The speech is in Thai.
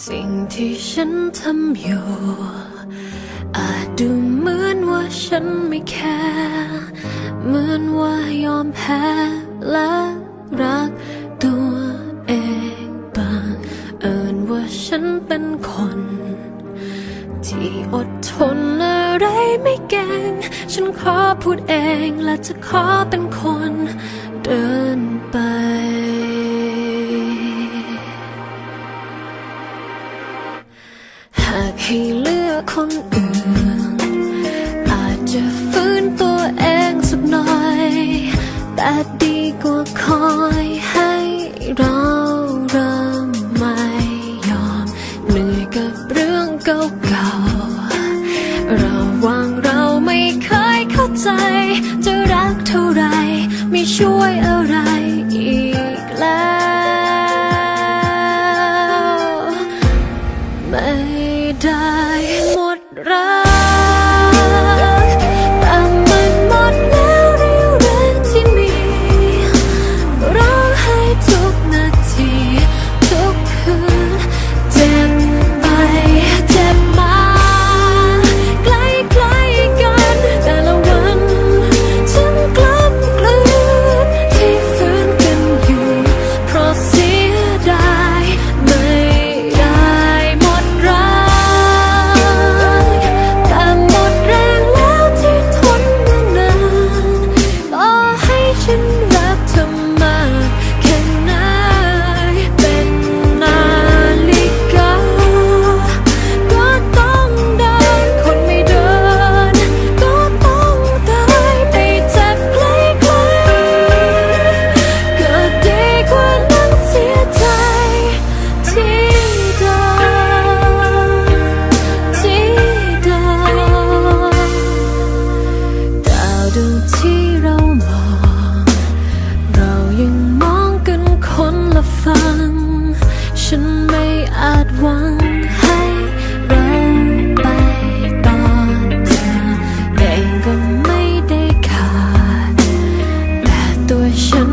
สิ่งที่ฉันทำอยู่ อาจดูเหมือนว่าฉันไม่แคร์เหมือนว่ายอมแพ้และรักตัวเองบางเอิญว่าฉันเป็นคน ที่อดทนอะไรไม่เก่ง ฉันขอพูดเองและจะขอเป็นคนเดินไป ให้เลือกคนอื่น อาจจะฟื้นตัวเองสักหน่อย แต่ดีกว่าคอยให้เราเริ่มไม่ยอมเหนื่อยกับเรื่องเก่าๆระหว่างเราไม่เคยเข้าใจ จะรักเท่าไรไม่ช่วยอะไรอีกแล้ว ไม่ die. I situation